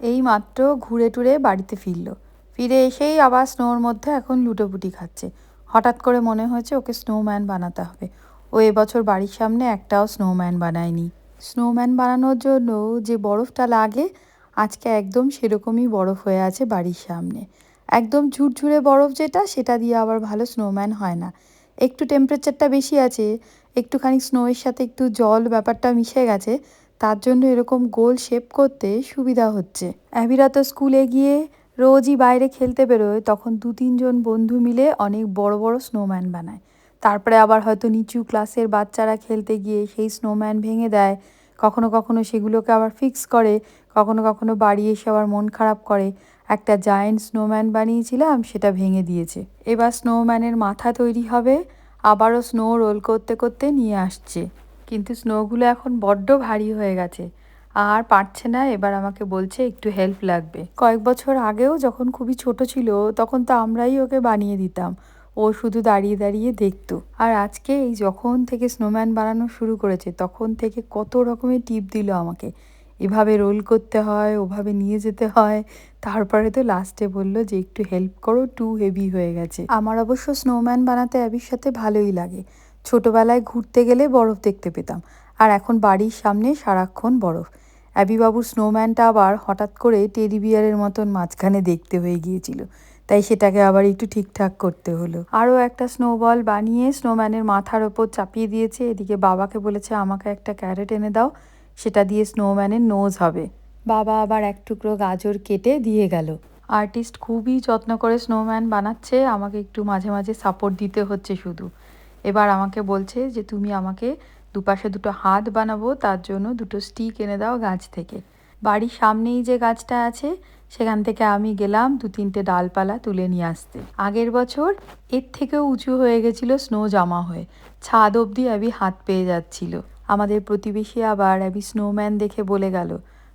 এই মাত্র ঘুরে টুরে বাড়িতে ফিরল। ফিরে এসেই আবার স্নোর মধ্যে এখন লুটোপুটি খাচ্ছে। হঠাৎ করে মনে হয়েছে ওকে স্নোম্যান বানাতে হবে। ও এবছর বাড়ির সামনে একটাও স্নোম্যান বানায়নি। স্নোম্যান বানানোর জন্য যে বরফটা লাগে, আজকে একদম সেরকমই বরফ হয়ে আছে বাড়ির সামনে। একদম ঝুরঝুরে বরফ যেটা, সেটা দিয়ে আবার ভালো স্নোম্যান হয় না। একটু টেম্পারেচারটা বেশি আছে, একটুখানি স্নোয়ের সাথে একটু জল ব্যাপারটা মিশে গেছে তার জন্য এরকম গোল শেপ করতে সুবিধা হচ্ছে। অ্যাবিরা তো স্কুলে গিয়ে রোজই বাইরে খেলতে বেরোয়, তখন দু তিনজন বন্ধু মিলে অনেক বড় বড় স্নোম্যান বানায়। তারপরে আবার হয়তো নিচু ক্লাসের বাচ্চারা খেলতে গিয়ে সেই স্নোম্যান ভেঙে দেয়। কখনো কখনো সেগুলোকে আবার ফিক্স করে, কখনো কখনো বাড়ি এসে আবার মন খারাপ করে। একটা জায়েন্ট স্নোম্যান বানিয়েছিলাম, সেটা ভেঙে দিয়েছে। এবার স্নোম্যানের মাথা তৈরি হবে, আবারও স্নো রোল করতে করতে নিয়ে আসছে। কিন্তু স্নোগুলো এখন বড্ড ভারী হয়ে গেছে। আর পারছে না, এবার আমাকে বলছে একটু হেল্প লাগবে। কয়েক বছর আগেও যখন খুবই ছোট ছিল, তখন তো আমরাই ওকে বানিয়ে দিতাম। ও শুধু দাঁড়িয়ে দাঁড়িয়ে দেখতো। আর আজকে এই যখন থেকে স্নোম্যান বানানো শুরু করেছে, তখন থেকে কত রকমের টিপ দিল আমাকে। এভাবে রোল করতে হয়, ওভাবে নিয়ে যেতে হয়। তারপরে তো লাস্টে বলল যে, একটু হেল্প করো টু হেভি হয়ে গেছে। আমার অবশ্য স্নোম্যান বানাতে অ্যাবির সাথে ভালোই লাগে। ছোটবেলায় ঘুরতে গেলে বরফ দেখতে পেতাম। আর এখন বাড়ির সামনে সারাক্ষণ বরফ। অ্যাবিবাবুর স্নোম্যানটা আবার হঠাৎ করে টেডি বিয়ারের মতন মাঝখানে দেখতে হয়ে গিয়েছিল। তাই সেটাকে আবার একটু ঠিকঠাক করতে হলো। আরও একটা স্নোবল বানিয়ে স্নোম্যানের মাথার ওপর চাপিয়ে দিয়েছে। এদিকে বাবাকে বলেছে, আমাকে একটা ক্যারেট এনে দাও। সেটা দিয়ে স্নোম্যানের নোজ হবে। বাবা আবার এক টুকরো গাজর কেটে দিয়ে গেল। আর্টিস্ট খুবই যত্ন করে স্নোম্যান বানাচ্ছে। আমাকে একটু মাঝে মাঝে সাপোর্ট দিতে হচ্ছে শুধু। এবার আমাকে বলছে যে, তুমি আমাকে দুপাশে দুটো হাত বানাবো, তার জন্য দুটো স্টিক এনে দাও গাছ থেকে। বাড়ির সামনেই যে গাছটা আছে, সেখান থেকে আমি গেলাম দু তিনটে ডালপালা তুলে নিয়ে আসতে। আগের বছর এর থেকেও উঁচু হয়ে গেছিল স্নো জমা হয়ে। ছাদ অবধি অ্যাবি হাত পেয়ে যাচ্ছিল। আমাদের প্রতিবেশী আবার অ্যাবি স্নোম্যান দেখে বলে গেল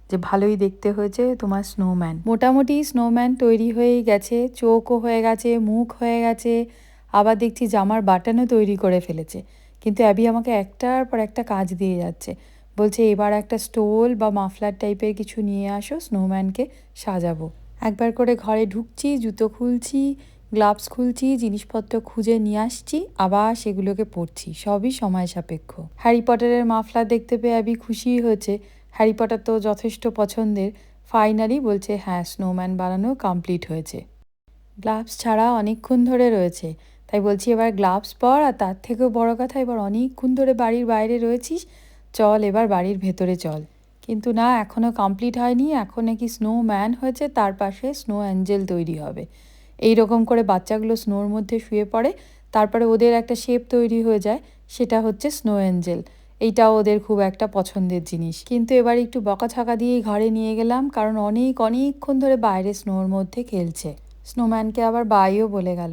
যে, ভালোই দেখতে হয়েছে তোমার স্নোম্যান। মোটামুটি স্নোম্যান তৈরি হয়েই গেছে, চোখও হয়ে গেছে, মুখ হয়ে গেছে। আবার দেখছি জামার বাটনও তৈরি করে ফেলেছে। কিন্তু অ্যাবি আমাকে একটার পর একটা কাজ দিয়ে যাচ্ছে। বলছে, এবার একটা স্টোল বা মাফলার টাইপের কিছু নিয়ে আসো স্নোম্যানকে সাজাবো। একবার করে ঘরে ঢুকছি, জুতো খুলছি গ্লাভস খুলছি, জিনিসপত্র খুঁজে নিয়ে আসছি, আবার সেগুলোকে পরছি। সবই সময় সাপেক্ষ। হ্যারি পটারের মাফলার দেখতে পেয়ে অ্যাবি খুশি হয়েছে। হ্যারি পটার তো যথেষ্ট পছন্দের। ফাইনালি বলছে হ্যাঁ স্নোম্যান বানানো কমপ্লিট হয়েছে। গ্লাভস ছাড়া অনেকক্ষণ ধরে রয়েছে। তাই বলছি এবার গ্লাভস পর আর তার থেকেও বড় কথা, এবার অনেকক্ষণ ধরে বাড়ির বাইরে রয়েছিস, চল এবার বাড়ির ভেতরে চল। কিন্তু না এখনও কমপ্লিট হয়নি, এখন নাকি স্নো ম্যান হয়েছে, তার পাশে স্নো অ্যাঞ্জেল তৈরি হবে। এই রকম করে বাচ্চাগুলো স্নোর মধ্যে শুয়ে পড়ে, তারপরে ওদের একটা শেপ তৈরি হয়ে যায়, সেটা হচ্ছে স্নো অ্যাঞ্জেল এইটাও ওদের খুব একটা পছন্দের জিনিস। কিন্তু এবার একটু বকাছাকা দিয়েই ঘরে নিয়ে গেলাম, কারণ অনেক অনেকক্ষণ ধরে বাইরে স্নোর মধ্যে খেলছে। স্নোম্যানকে আবার বাইও বলে গেল।